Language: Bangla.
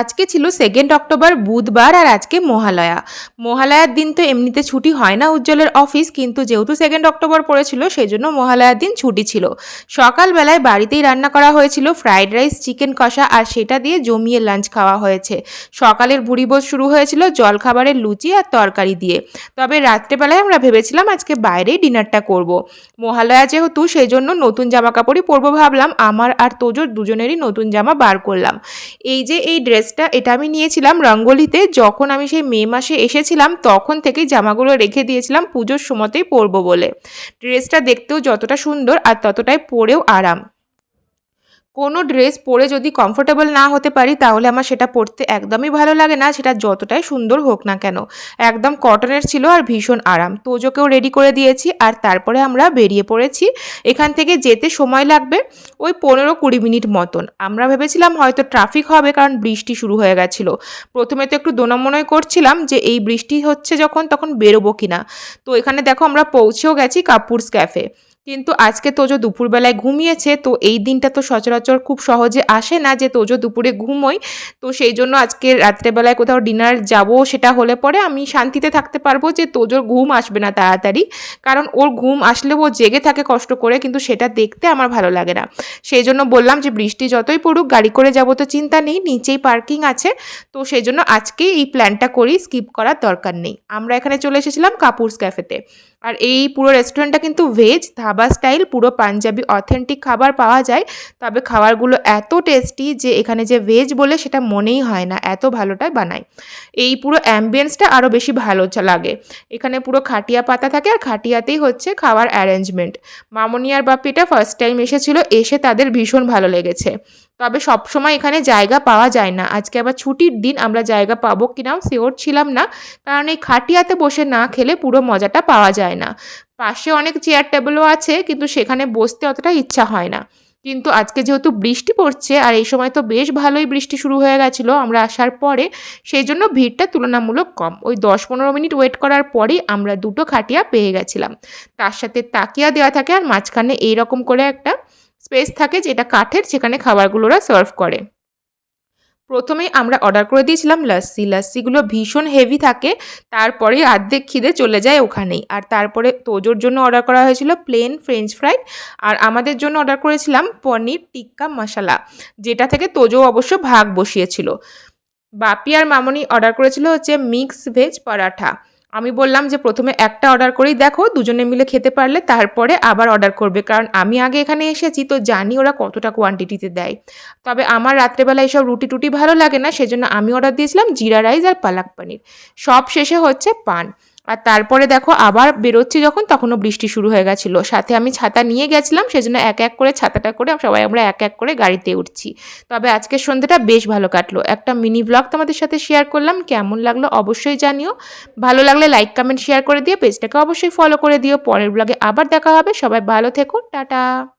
আজকে ছিল সেকেন্ড অক্টোবর বুধবার আর আজকে মহালয়া। মহালয়ার দিন তো এমনিতে ছুটি হয় না উজ্জ্বলের অফিস কিন্তু যেহেতু সেকেন্ড অক্টোবর পড়েছিল সেই জন্য মহালয়ার দিন ছুটি ছিল। সকালবেলায় বাড়িতেই রান্না করা হয়েছিল ফ্রাইড রাইস চিকেন কষা আর সেটা দিয়ে জমিয়ে লাঞ্চ খাওয়া হয়েছে। সকালের ভুড়িভোজ শুরু হয়েছিল জলখাবারের লুচি আর তরকারি দিয়ে। তবে রাত্রেবেলায় আমরা ভেবেছিলাম আজকে বাইরেই ডিনারটা করব। মহালয়া যেহেতু সেই জন্য নতুন জামা কাপড়ই পরবো ভাবলাম। আমার আর তোজোর দুজনেরই নতুন জামা বার করলাম। এই যে এই ড্রেসটা এটা আমি নিয়েছিলাম রঙ্গোলিতে। যখন আমি সেই মে মাসে এসেছিলাম, তখন থেকেই জামাগুলো রেখে দিয়েছিলাম। পুজোর সময়তেই পরবো বলে। ড্রেসটা দেখতেও যতটা সুন্দর আর ততটাই পরেও আরাম। কোনো ড্রেস পরে যদি কমফোর্টেবল না হতে পারি, তাহলে আমার সেটা পরতে একদমই ভালো লাগে না, সেটা যতটাই সুন্দর হোক না কেন। একদম কটনের ছিল আর ভীষণ আরাম। তোজোকেও রেডি করে দিয়েছি আর তারপরে আমরা বেরিয়ে পড়েছি। এখান থেকে যেতে সময় লাগবে ওই পনেরো কুড়ি মিনিট মতন। আমরা ভেবেছিলাম হয়তো ট্রাফিক হবে কারণ বৃষ্টি শুরু হয়ে গেছিল। প্রথমে তো একটু দোনামনয় করছিলাম যে এই বৃষ্টি হচ্ছে যখন, তখন বেরোবো কিনা। তো এখানে দেখো আমরা পৌঁছেও গেছি কাপুরস ক্যাফে কিন্তু আজকে তোজো দুপুরবেলায় ঘুমিয়েছে, তো এই দিনটা তো সচরাচর খুব সহজে আসে না যে তোজো দুপুরে ঘুমোই। তো সেই জন্য আজকে রাত্রেবেলায় কোথাও ডিনার যাব সেটা হলে পরে আমি শান্তিতে থাকতে পারব যে তোজোর ঘুম আসবে না তাড়াতাড়ি। কারণ ওর ঘুম আসলে ও জেগে থাকে কষ্ট করে, কিন্তু সেটা দেখতে আমার ভালো লাগে না। সেই জন্য বললাম যে বৃষ্টি যতই পড়ুক, গাড়ি করে যাব তো চিন্তা নেই, নিচেই পার্কিং আছে। তো সেই জন্য আজকেই এই প্ল্যানটা করি স্কিপ করার দরকার নেই। আমরা এখানে চলে এসেছিলাম কাপুরস ক্যাফেতে আর এই পুরো রেস্টুরেন্টটা কিন্তু ভেজ ধাবা স্টাইল, পুরো পাঞ্জাবি অথেন্টিক খাবার পাওয়া যায়। তবে খাবারগুলো এত টেস্টি যে এখানে যে ভেজ বলে সেটা মনেই হয় না, এত ভালোটাই বানায়। এই পুরো অ্যাম্বিয়েন্সটা আরও বেশি ভালো লাগে। এখানে পুরো খাটিয়া পাতা থাকে আর খাটিয়াতেই হচ্ছে খাওয়ার অ্যারেঞ্জমেন্ট মামনি আর বাপিটা ফার্স্ট টাইম এসেছিল, এসে তাদের ভীষণ ভালো লেগেছে। তবে সবসময় এখানে জায়গা পাওয়া যায় না। আজকে আবার ছুটির দিন, আমরা জায়গা পাবো কিনাও শিওর ছিলাম না। কারণ এই খাটিয়াতে বসে না খেলে পুরো মজাটা পাওয়া যায় না। পাশে অনেক চেয়ার টেবিলও আছে, কিন্তু সেখানে বসতে অতটা ইচ্ছা হয় না। কিন্তু আজকে যেহেতু বৃষ্টি পড়ছে, আর এই সময় তো বেশ ভালোই বৃষ্টি শুরু হয়ে গেছিল, আমরা আসার পরে, সেই জন্য ভিড়টা তুলনামূলক কম। ওই দশ পনেরো মিনিট ওয়েট করার পরেই আমরা দুটো খাটিয়া পেয়ে গেছিলাম। তার সাথে তাকিয়া দেওয়া থাকে, আর মাঝখানে এইরকম করে একটা স্পেস থাকে যেটা কাঠের, যেখানে খাবারগুলোরা সার্ভ করে। প্রথমেই আমরা অর্ডার করে দিয়েছিলাম লাস্সি লাস্সিগুলো ভীষণ হেভি থাকে, তারপরে আর্ধেক খিদে চলে যায় ওখানেই। আর তারপরে তোজোর জন্য অর্ডার করা হয়েছিল প্লেন ফ্রেঞ্চ ফ্রাই আর আমাদের জন্য অর্ডার করেছিলাম পনির টিক্কা মশালা, যেটা থেকে তোজো অবশ্য ভাগ বসিয়েছিল। বাপি আর মামনি অর্ডার করেছিল হচ্ছে মিক্স ভেজ পরাঠা। আমি বললাম যে প্রথমে একটা অর্ডার করেই দেখো, দুজনে মিলে খেতে পারলে তারপরে আবার অর্ডার করবে। কারণ আমি আগে এখানে এসেছি, তো জানি ওরা কতটা কোয়ান্টিটিতে দেয়। তবে আমার রাত্রেবেলা এইসব রুটি টুটি ভালো লাগে না, সেজন্য আমি অর্ডার দিয়েছিলাম জিরা রাইস আর পালাক পানির। সব শেষে হচ্ছে পান। আর তারপরে দেখো আবার বেরোচ্ছি যখন, তখনও বৃষ্টি শুরু হয়ে গেছিল। সাথে আমি ছাতা নিয়ে গেছিলাম, সেজন্য এক এক করে ছাতাটা করে সবাই আমরা এক এক করে গাড়িতে উঠছি। তবে আজকের সন্ধ্যাটা বেশ ভালো কাটলো। একটা মিনি ব্লগ তোমাদের সাথে শেয়ার করলাম, কেমন লাগল অবশ্যই জানিও। ভালো লাগলে লাইক কমেন্ট শেয়ার করে দিও, পেজটাকে অবশ্যই ফলো করে দিও। পরের ব্লগে আবার দেখা হবে, সবাই ভালো থেকো, টাটা।